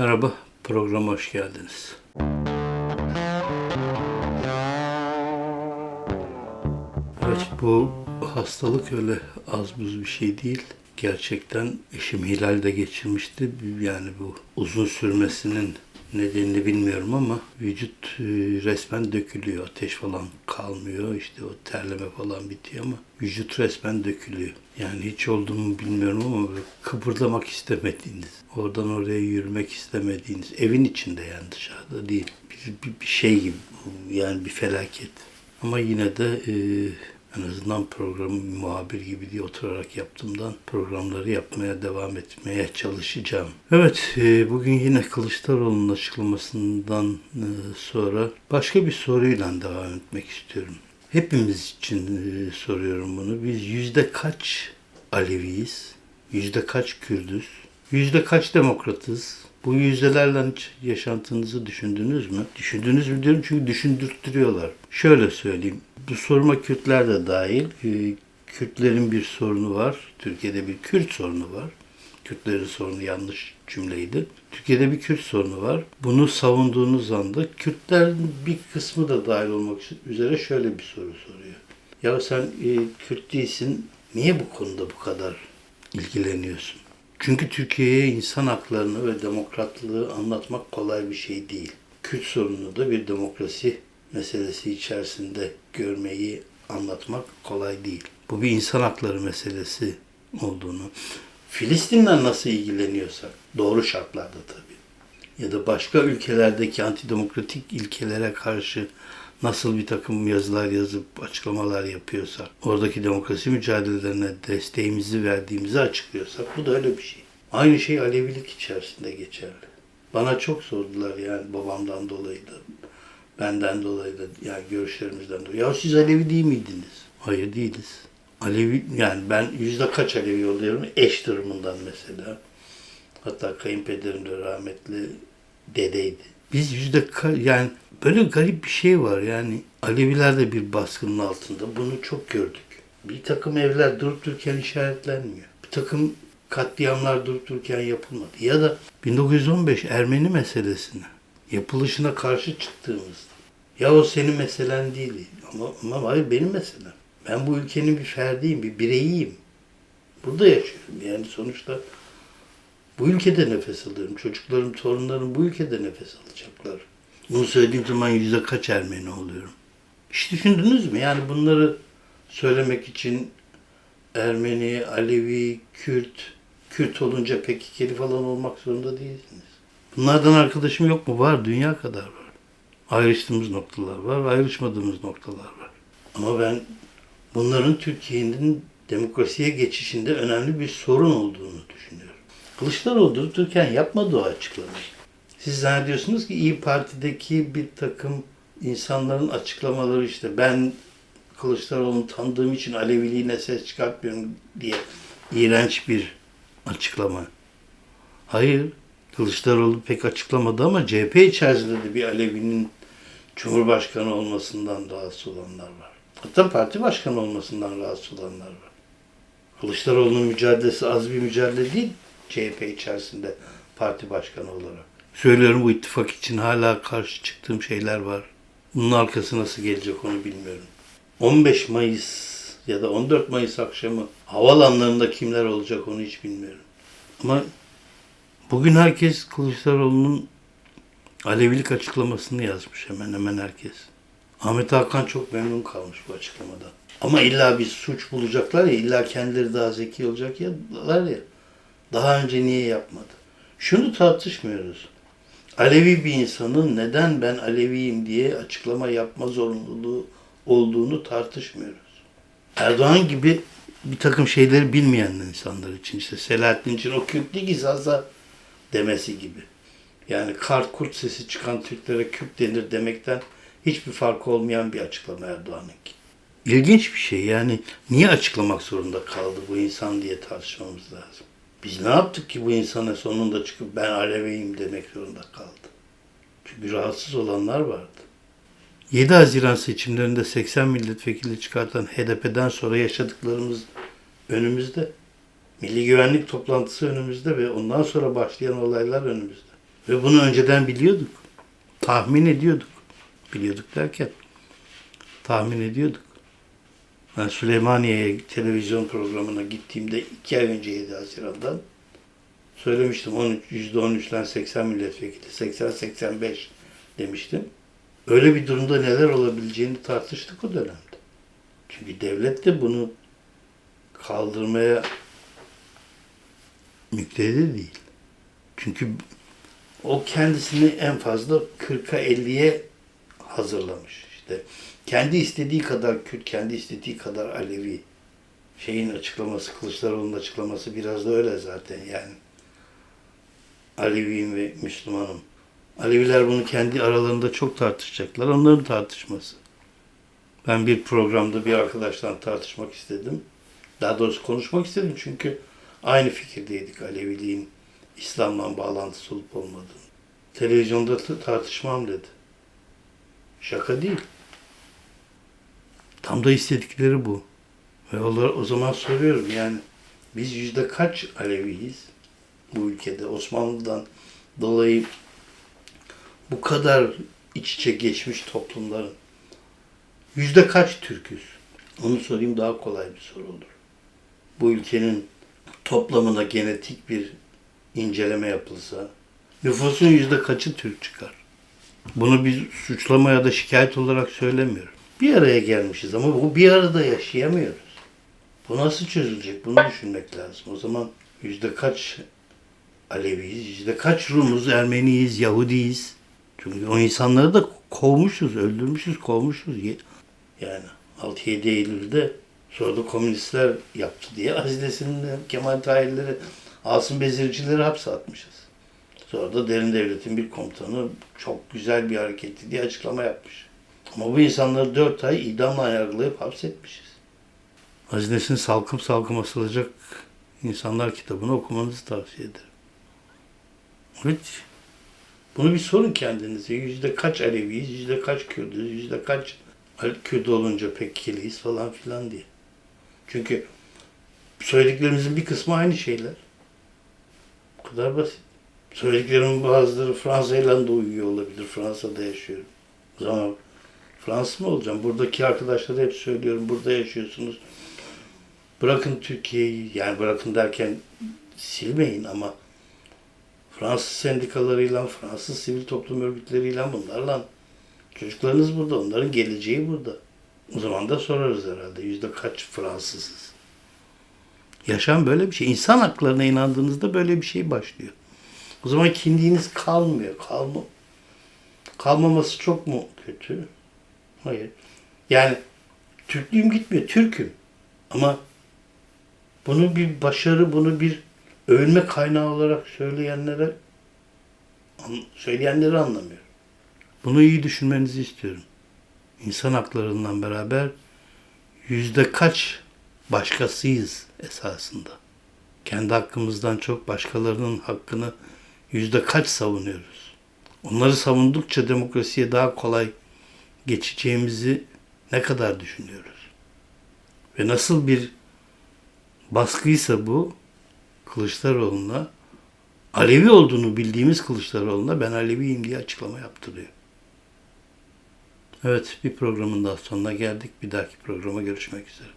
Merhaba, programa hoş geldiniz. Evet, bu hastalık öyle az buz bir şey değil. Gerçekten eşim Hilal de geçirmişti. Yani bu uzun sürmesinin nedenini bilmiyorum ama vücut e, resmen dökülüyor. Ateş falan kalmıyor. İşte o terleme falan bitiyor ama vücut resmen dökülüyor. Yani hiç olduğumu bilmiyorum ama kıpırdamak istemediğiniz, oradan oraya yürümek istemediğiniz, evin içinde yani dışarıda değil. Bir, bir, bir şey gibi yani bir felaket. Ama yine de e, en azından programı muhabir gibi diye oturarak yaptığımdan programları yapmaya devam etmeye çalışacağım. Evet, e, bugün yine Kılıçdaroğlu'nun açıklamasından e, sonra başka bir soruyla devam etmek istiyorum. Hepimiz için e, soruyorum bunu. Biz yüzde kaç Aleviyiz? Yüzde kaç Kürdüz? Yüzde kaç demokratız? Bu yüzdelerle hiç yaşantınızı düşündünüz mü? Düşündünüz mü diyorum çünkü düşündürttürüyorlar. Şöyle söyleyeyim. Bu soruma Kürtler de dahil. Ee, Kürtlerin bir sorunu var. Türkiye'de bir Kürt sorunu var. Kürtlerin sorunu yanlış cümleydi. Türkiye'de bir Kürt sorunu var. Bunu savunduğunuz anda Kürtlerin bir kısmı da dahil olmak üzere şöyle bir soru soruyor. Ya sen e, Kürt değilsin, niye bu konuda bu kadar ilgileniyorsun? Çünkü Türkiye'ye insan haklarını ve demokratlığı anlatmak kolay bir şey değil. Kürt sorununu da bir demokrasi meselesi içerisinde görmeyi anlatmak kolay değil. Bu bir insan hakları meselesi olduğunu, Filistin'le nasıl ilgileniyorsak, doğru şartlarda tabii, ya da başka ülkelerdeki antidemokratik ilkelere karşı nasıl bir takım yazılar yazıp açıklamalar yapıyorsak, oradaki demokrasi mücadelelerine desteğimizi verdiğimizi açıklıyorsak bu da öyle bir şey. Aynı şey Alevilik içerisinde geçerli. Bana çok sordular yani babamdan dolayı da, benden dolayı da, yani görüşlerimizden dolayı. Ya siz Alevi değil miydiniz? Hayır değiliz. Alevi, yani ben yüzde kaç Alevi oluyorum? Eş durumundan mesela. Hatta kayınpederim de rahmetli dedeydi. Biz yüzde ka- yani böyle garip bir şey var yani Aleviler de bir baskının altında. Bunu çok gördük. Bir takım evler durup dururken işaretlenmiyor. Bir takım katliamlar durup dururken yapılmadı. Ya da 1915 Ermeni meselesine yapılışına karşı çıktığımızda ya o senin meselen değil ama, ama hayır benim meselem. Ben bu ülkenin bir ferdiyim, bir bireyiyim. Burada yaşıyorum. Yani sonuçta bu ülkede nefes alıyorum. Çocuklarım, torunlarım bu ülkede nefes alacaklar. Bunu söylediğim zaman yüzde kaç Ermeni oluyorum? Hiç düşündünüz mü? Yani bunları söylemek için Ermeni, Alevi, Kürt, Kürt olunca PKK'li falan olmak zorunda değilsiniz. Bunlardan arkadaşım yok mu? Var, dünya kadar var. Ayrıştığımız noktalar var, ayrışmadığımız noktalar var. Ama ben bunların Türkiye'nin demokrasiye geçişinde önemli bir sorun olduğunu düşünüyorum. Kılıçdaroğlu dururken yapmadı o açıklamayı. Siz zannediyorsunuz ki İyi Parti'deki bir takım insanların açıklamaları işte ben Kılıçdaroğlu'nu tanıdığım için Aleviliğine ses çıkartmıyorum diye iğrenç bir açıklama. Hayır, Kılıçdaroğlu pek açıklamadı ama CHP içerisinde de bir Alevi'nin Cumhurbaşkanı olmasından rahatsız olanlar var. Hatta parti başkanı olmasından rahatsız olanlar var. Kılıçdaroğlu'nun mücadelesi az bir mücadele değil CHP içerisinde parti başkanı olarak. Söylüyorum bu ittifak için hala karşı çıktığım şeyler var. Bunun arkası nasıl gelecek onu bilmiyorum. 15 Mayıs ya da 14 Mayıs akşamı havalanlarında kimler olacak onu hiç bilmiyorum. Ama bugün herkes Kılıçdaroğlu'nun Alevilik açıklamasını yazmış hemen hemen herkes. Ahmet Hakan çok memnun kalmış bu açıklamadan. Ama illa bir suç bulacaklar ya, illa kendileri daha zeki olacak ya, ya. Daha önce niye yapmadı? Şunu tartışmıyoruz. Alevi bir insanın neden ben Aleviyim diye açıklama yapma zorunluluğu olduğunu tartışmıyoruz. Erdoğan gibi bir takım şeyleri bilmeyen insanlar için işte Selahattin için o Kürt değil ki Zaza demesi gibi. Yani kart kurt sesi çıkan Türklere Kürt denir demekten hiçbir farkı olmayan bir açıklama Erdoğan'ınki. İlginç bir şey yani niye açıklamak zorunda kaldı bu insan diye tartışmamız lazım. Biz ne yaptık ki bu insana sonunda çıkıp ben Aleviyim demek zorunda kaldı. Çünkü rahatsız olanlar vardı. 7 Haziran seçimlerinde 80 milletvekili çıkartan HDP'den sonra yaşadıklarımız önümüzde. Milli güvenlik toplantısı önümüzde ve ondan sonra başlayan olaylar önümüzde. Ve bunu önceden biliyorduk. Tahmin ediyorduk. Biliyorduk derken tahmin ediyorduk. Ben Süleymaniye'ye televizyon programına gittiğimde iki ay önce 7 Haziran'dan söylemiştim 13, %13'den 80 milletvekili, 80-85 demiştim. Öyle bir durumda neler olabileceğini tartıştık o dönemde. Çünkü devlet de bunu kaldırmaya müktedir değil. Çünkü o kendisini en fazla 40'a 50'ye hazırlamış. İşte kendi istediği kadar Kürt, kendi istediği kadar Alevi. Şeyin açıklaması, Kılıçdaroğlu'nun açıklaması biraz da öyle zaten yani. Aleviyim ve Müslümanım. Aleviler bunu kendi aralarında çok tartışacaklar. Onların tartışması. Ben bir programda bir arkadaşla tartışmak istedim. Daha doğrusu konuşmak istedim çünkü aynı fikirdeydik Aleviliğin İslam'la bağlantısı olup olmadığını. Televizyonda tartışmam dedi. Şaka değil. Tam da istedikleri bu. Ve o zaman soruyorum yani biz yüzde kaç Aleviyiz bu ülkede? Osmanlı'dan dolayı bu kadar iç içe geçmiş toplumların yüzde kaç Türküz? Onu sorayım daha kolay bir soru olur. Bu ülkenin toplamına genetik bir inceleme yapılsa nüfusun yüzde kaçı Türk çıkar? Bunu bir suçlama ya da şikayet olarak söylemiyorum. Bir araya gelmişiz ama bu bir arada yaşayamıyoruz. Bu nasıl çözülecek? Bunu düşünmek lazım. O zaman yüzde kaç Aleviyiz, yüzde kaç Rumuz, Ermeniyiz, Yahudiyiz? Çünkü o insanları da kovmuşuz, öldürmüşüz, kovmuşuz. Yani 6-7 Eylül'de sonra da komünistler yaptı diye Aziz Nesin'le Kemal Tahirleri, Asım Bezircileri hapse atmışız. Sonra da Derin Devlet'in bir komutanı çok güzel bir hareketti diye açıklama yapmış. Ama bu insanları 4 ay idamla yargılayıp hapsetmişiz. Aziz Nesin Salkım Salkım Asılacak İnsanlar kitabını okumanızı tavsiye ederim. Evet. Bunu bir sorun kendinize. Yüzde kaç Aleviyiz, yüzde kaç Kürdüz, yüzde kaç Kürt olunca pek kiliyiz falan filan diye. Çünkü söylediklerimizin bir kısmı aynı şeyler. Bu kadar basit. Söylediklerimin bazıları Fransa'yla da uyuyor olabilir. Fransa'da yaşıyorum. O zaman Fransız mı olacağım? Buradaki arkadaşlara hep söylüyorum. Burada yaşıyorsunuz. Bırakın Türkiye'yi, yani bırakın derken silmeyin ama Fransız sendikalarıyla, Fransız sivil toplum örgütleriyle bunlarla çocuklarınız burada, onların geleceği burada. O zaman da sorarız herhalde yüzde kaç Fransızız. Yaşam böyle bir şey. İnsan haklarına inandığınızda böyle bir şey başlıyor. O zaman kimliğiniz kalmıyor. Kalma, kalmaması çok mu kötü? Hayır. Yani Türklüğüm gitmiyor. Türk'üm. Ama bunu bir başarı, bunu bir övünme kaynağı olarak söyleyenlere söyleyenleri anlamıyorum. Bunu iyi düşünmenizi istiyorum. İnsan haklarından beraber yüzde kaç başkasıyız esasında. Kendi hakkımızdan çok başkalarının hakkını yüzde kaç savunuyoruz. Onları savundukça demokrasiye daha kolay geçeceğimizi ne kadar düşünüyoruz? Ve nasıl bir baskıysa bu Kılıçdaroğlu'na Alevi olduğunu bildiğimiz Kılıçdaroğlu'na ben Aleviyim diye açıklama yaptırıyor. Evet bir programın daha sonuna geldik. Bir dahaki programa görüşmek üzere.